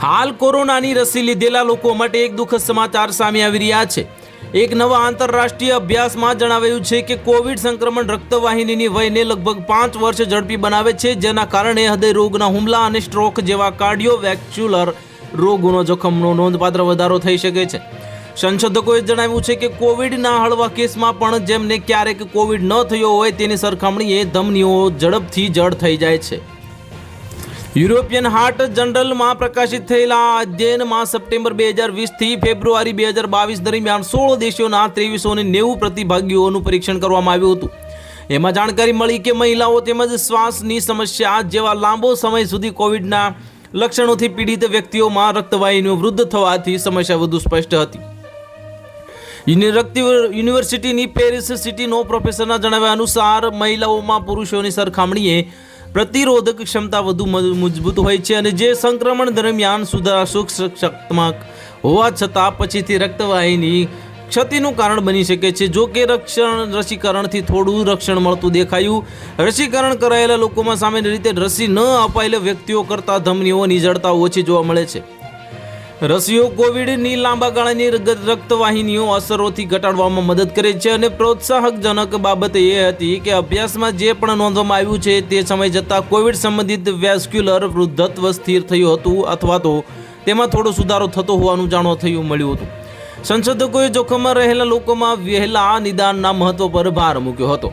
હાલ કોરોનાની રસી લીધેલા લોકો માટે એક દુઃખદ સમાચાર સામે આવી રહ્યા છે. એક નવા આંતરરાષ્ટ્રીય અભ્યાસમાં જણાવાયું છે કે કોવિડ સંક્રમણ રક્તવાહિનીની વયને લગભગ પાંચ વર્ષ ઝડપી બનાવે છે, જેના કારણે હૃદય રોગના હુમલા અને સ્ટ્રોક જેવા કાર્ડિયોવેક્સ્યુલર રોગોનો જોખમનો નોંધપાત્ર વધારો થઈ શકે છે. સંશોધકોએ જણાવ્યું છે કે કોવિડના હળવા કેસમાં પણ જેમને ક્યારેક કોવિડ ન થયો હોય તેની સરખામણીએ ધમનીઓ ઝડપથી જડ થઈ જાય છે. યુરોપિયન હાર્ટ જનરલમાં પ્રકાશિત થયેલા અધ્યયનમાં સપ્ટેમ્બર બે હજાર વીસથી ફેબ્રુઆરી બે હજાર બાવીસ દરમિયાન સોળ દેશોના ત્રેવીસો ને નેવું પ્રતિભાગીઓનું પરીક્ષણ કરવામાં આવ્યું હતું. એમાં જાણકારી મળી કે મહિલાઓ તેમજ શ્વાસની સમસ્યા જેવા લાંબો સમય સુધી કોવિડના લક્ષણોથી પીડિત વ્યક્તિઓમાં રક્તવાહિનીઓ વૃદ્ધ થવાથી સમસ્યા વધુ સ્પષ્ટ હતી. યુનિવર્સિટીની પેરિસ સિટીનો પ્રોફેસરના જણાવ્યા અનુસાર મહિલાઓમાં પુરુષોની સરખામણીએ પ્રતિરોધક ક્ષમતા વધુ મજબૂત હોય છે અને જે સંક્રમણ દરમિયાન સુધારા સૂક્ષ્મક હોવા છતાં પછીથી રક્તવાહિની ક્ષતિનું કારણ બની શકે છે. જો કે રક્ષણ, રસીકરણથી થોડું રક્ષણ મળતું દેખાયું. રસીકરણ કરાયેલા લોકોમાં સામાન્ય રીતે રસી ન અપાયેલા વ્યક્તિઓ કરતાં ધમનીઓની જડતા ઓછી જોવા મળે છે. રસીઓ કોવિડની લાંબા ગાળાની રક્તવાહિનીઓ અસરોથી ઘટાડવામાં મદદ કરે છે અને પ્રોત્સાહકજનક બાબત એ હતી કે અભ્યાસમાં જે પણ નોંધવામાં આવ્યું છે તે સમય જતાં કોવિડ સંબંધિત વેસ્ક્યુલર વૃદ્ધત્વ સ્થિર થયું હતું અથવા તો તેમાં થોડો સુધારો થતો હોવાનું જાણવા થયું મળ્યું હતું. સંશોધકોએ જોખમમાં રહેલા લોકોમાં વહેલા નિદાનના મહત્વ પર ભાર મૂક્યો હતો.